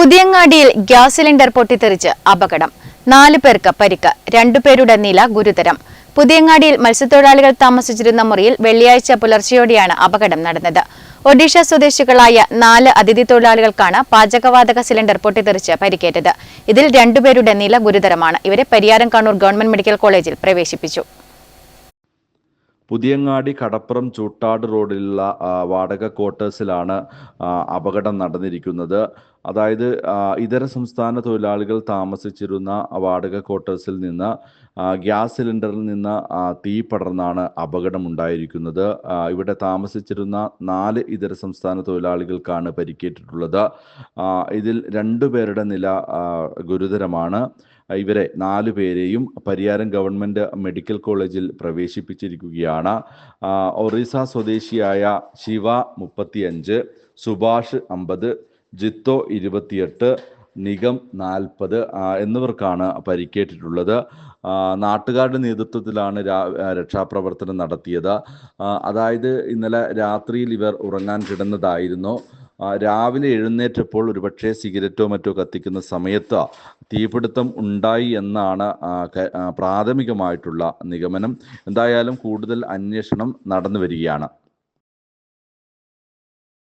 പുതിയങ്ങാടിയിൽ gas cylinder പൊട്ടിത്തെറിച്ച് അപകടം. നാല് പേർക്ക് പരിക്ക് രണ്ടുപേരുടെ നില ഗുരുതരം. പുതിയങ്ങാടിയിൽ മത്സ്യത്തൊഴിലാളികൾ താമസിച്ചിരുന്ന മുറിയിൽ വെള്ളിയാഴ്ച പുലർച്ചെയോടെയാണ് അപകടം നടന്നത്. ഒഡീഷ സ്വദേശികളായ നാല് അതിഥി തൊഴിലാളികൾക്കാണ് പാചകവാതക സിലിണ്ടർ പൊട്ടിത്തെറിച്ച് പരിക്കേറ്റത്. ഇതിൽ രണ്ടുപേരുടെ നില ഗുരുതരമാണ്. ഇവരെ പരിയാരം കണ്ണൂർ ഗവൺമെന്റ് മെഡിക്കൽ കോളേജിൽ പ്രവേശിപ്പിച്ചു. പുതിയങ്ങാടി കടപ്പുറം ചൂട്ടാട് റോഡിലുള്ള വാടക ക്വാർട്ടേഴ്സിലാണ് അപകടം നടന്നിരിക്കുന്നത്. അതായത് ഇതര സംസ്ഥാന തൊഴിലാളികൾ താമസിച്ചിരുന്ന വാടക ക്വാർട്ടേഴ്സിൽ നിന്ന് ഗ്യാസ് സിലിണ്ടറിൽ നിന്ന് തീ പടർന്നാണ് അപകടമുണ്ടായിരിക്കുന്നത് ഇവിടെ താമസിച്ചിരുന്ന നാല് ഇതര സംസ്ഥാന തൊഴിലാളികൾക്കാണ് പരിക്കേറ്റിട്ടുള്ളത്. ഇതിൽ രണ്ടു പേരുടെ നില ഗുരുതരമാണ്. ഇവരെ നാലു പേരെയും പരിയാരം ഗവൺമെന്റ് മെഡിക്കൽ കോളേജിൽ പ്രവേശിപ്പിച്ചിരിക്കുകയാണ്. ഒറീസ സ്വദേശിയായ ശിവ മുപ്പത്തിയഞ്ച് സുഭാഷ് അമ്പത് ജിത്തോ ഇരുപത്തിയെട്ട് നിഗം നാൽപ്പത് എന്നിവർക്കാണ് പരിക്കേറ്റിട്ടുള്ളത്. നാട്ടുകാരുടെ നേതൃത്വത്തിലാണ് രക്ഷാപ്രവർത്തനം നടത്തിയത്. അതായത് ഇന്നലെ രാത്രിയിൽ ഇവർ ഉറങ്ങാൻ കിടന്നതായിരുന്നു. രാവിലെ എഴുന്നേറ്റപ്പോൾ ഒരുപക്ഷെ സിഗരറ്റോ മറ്റോ കത്തിക്കുന്ന സമയത്ത് തീപിടുത്തം ഉണ്ടായി എന്നാണ് പ്രാഥമികമായിട്ടുള്ള നിഗമനം. എന്തായാലും കൂടുതൽ അന്വേഷണം നടന്നു വരികയാണ്.